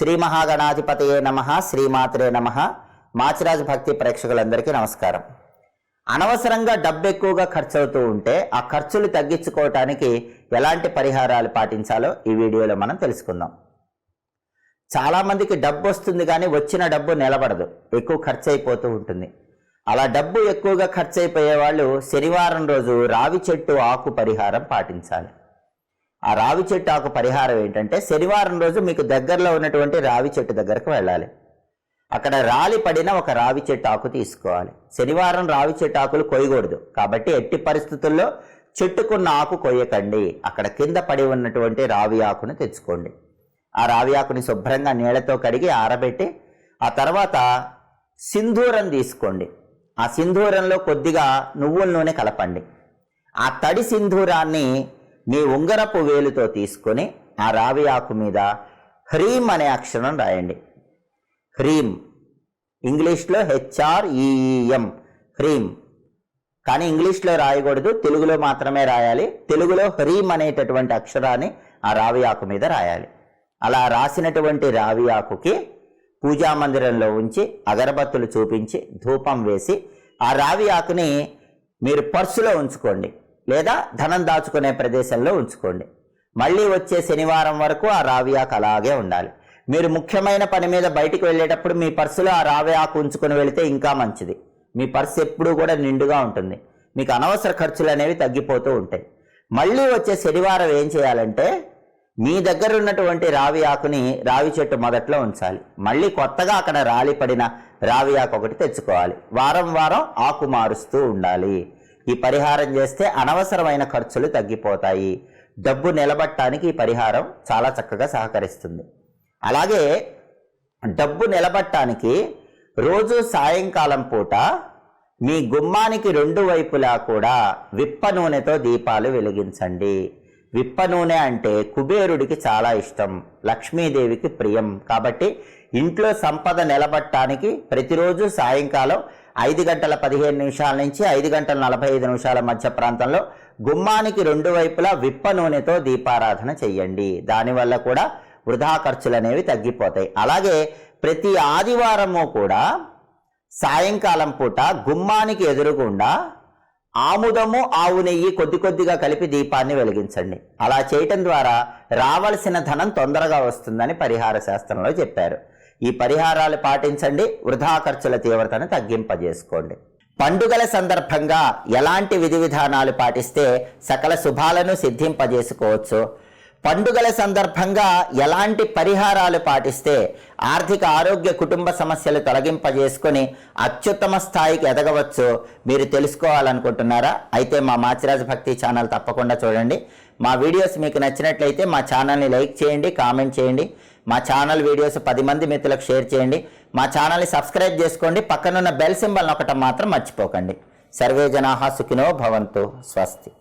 శ్రీ మహాగణాధిపతయే నమ శ్రీమాత్రే నమ. మాచిరాజు భక్తి ప్రేక్షకులందరికీ నమస్కారం. అనవసరంగా డబ్బు ఎక్కువగా ఖర్చవుతూ ఉంటే ఆ ఖర్చులు తగ్గించుకోవటానికి ఎలాంటి పరిహారాలు పాటించాలో ఈ వీడియోలో మనం తెలుసుకుందాం. చాలామందికి డబ్బు వస్తుంది కానీ వచ్చిన డబ్బు నిలబడదు ఎక్కువ ఖర్చు అయిపోతూ ఉంటుంది. అలా డబ్బు ఎక్కువగా ఖర్చు అయిపోయే వాళ్ళు శనివారం రోజు రావి చెట్టు ఆకు పరిహారం పాటించాలి. ఆ రావి చెట్టు ఆకు పరిహారం ఏంటంటే శనివారం రోజు మీకు దగ్గరలో ఉన్నటువంటి రావి చెట్టు దగ్గరకు వెళ్ళాలి. అక్కడ రాలి పడిన ఒక రావి చెట్టు ఆకు తీసుకోవాలి. శనివారం రావి చెట్టు ఆకులు కొయ్యకూడదు. కాబట్టి ఎట్టి పరిస్థితుల్లో చెట్టుకున్న ఆకు కొయ్యకండి. అక్కడ కింద పడి ఉన్నటువంటి రావి ఆకును తెచ్చుకోండి. ఆ రావి ఆకుని శుభ్రంగా నీళ్ళతో కడిగి ఆరబెట్టి ఆ తర్వాత సింధూరం తీసుకోండి. ఆ సింధూరంలో కొద్దిగా నువ్వుల నూనె కలపండి. ఆ తడి సింధూరాన్ని మీ ఉంగరపు వేలుతో తీసుకొని ఆ రావి ఆకు మీద హ్రీం అనే అక్షరం రాయండి. హ్రీం ఇంగ్లీష్లో హెచ్ఆర్ఈఎం హ్రీం కానీ ఇంగ్లీష్లో రాయకూడదు తెలుగులో మాత్రమే రాయాలి. తెలుగులో హ్రీం అనేటటువంటి అక్షరాన్ని ఆ రావి ఆకు మీద రాయాలి. అలా రాసినటువంటి రావి ఆకుకి పూజా మందిరంలో ఉంచి అగరబత్తులు చూపించి ధూపం వేసి ఆ రావి ఆకుని మీరు పర్సులో ఉంచుకోండి. లేదా ధనం దాచుకునే ప్రదేశంలో ఉంచుకోండి. మళ్ళీ వచ్చే శనివారం వరకు ఆ రావి ఆకు అలాగే ఉండాలి. మీరు ముఖ్యమైన పని మీద బయటికి వెళ్ళేటప్పుడు మీ పర్సులో ఆ రావి ఆకు ఉంచుకొని వెళితే ఇంకా మంచిది. మీ పర్సు ఎప్పుడూ కూడా నిండుగా ఉంటుంది. మీకు అనవసర ఖర్చులు అనేవి తగ్గిపోతూ ఉంటాయి. మళ్ళీ వచ్చే శనివారం ఏం చేయాలంటే మీ దగ్గర ఉన్నటువంటి రావి ఆకుని రావి చెట్టు మొదట్లో ఉంచాలి. మళ్ళీ కొత్తగా అక్కడ రాలి పడిన రావి ఆకు ఒకటి తెచ్చుకోవాలి. వారం వారం ఆకు మారుస్తూ ఉండాలి. ఈ పరిహారం చేస్తే అనవసరమైన ఖర్చులు తగ్గిపోతాయి. డబ్బు నిలబట్టడానికి ఈ పరిహారం చాలా చక్కగా సహకరిస్తుంది. అలాగే డబ్బు నిలబట్టడానికి రోజు సాయంకాలం పూట మీ గుమ్మానికి రెండు వైపులా కూడా విప్ప నూనెతో దీపాలు వెలిగించండి. విప్ప నూనె అంటే కుబేరుడికి చాలా ఇష్టం లక్ష్మీదేవికి ప్రియం. కాబట్టి ఇంట్లో సంపద నిలబట్టడానికి ప్రతిరోజు సాయంకాలం ఐదు గంటల పదిహేను నిమిషాల నుంచి ఐదు గంటల నలభై ఐదు నిమిషాల మధ్య ప్రాంతంలో గుమ్మానికి రెండు వైపులా విప్ప నూనెతో దీపారాధన చెయ్యండి. దానివల్ల కూడా వృధా ఖర్చులు అనేవి తగ్గిపోతాయి. అలాగే ప్రతి ఆదివారము కూడా సాయంకాలం పూట గుమ్మానికి ఎదురుగుండా ఆముదము ఆవు నెయ్యి కొద్ది కొద్దిగా కలిపి దీపాన్ని వెలిగించండి. అలా చేయటం ద్వారా రావలసిన ధనం తొందరగా వస్తుందని పరిహార శాస్త్రంలో చెప్పారు. ఈ పరిహారాలు పాటించండి వృధా ఖర్చుల తీవ్రతను తగ్గింపజేసుకోండి. పండుగల సందర్భంగా ఎలాంటి విధి విధానాలు పాటిస్తే సకల శుభాలను సిద్ధింపజేసుకోవచ్చు? పండుగల సందర్భంగా ఎలాంటి పరిహారాలు పాటిస్తే ఆర్థిక ఆరోగ్య కుటుంబ సమస్యలు తొలగింపజేసుకొని అత్యుత్తమ స్థాయికి ఎదగవచ్చు? మీరు తెలుసుకోవాలనుకుంటున్నారా? అయితే మా మాచిరాజ భక్తి ఛానల్ తప్పకుండా చూడండి. మా వీడియోస్ మీకు నచ్చినట్లయితే మా ఛానల్ని లైక్ చేయండి కామెంట్ చేయండి. మా ఛానల్ వీడియోస్ పది మంది మిత్రులకు షేర్ చేయండి. మా ఛానల్ని సబ్స్క్రైబ్ చేసుకోండి. పక్కనున్న బెల్ సింబల్ నొక్కటం మాత్రం మర్చిపోకండి. సర్వే జనాహా సుఖినో భవంతు. స్వస్తి.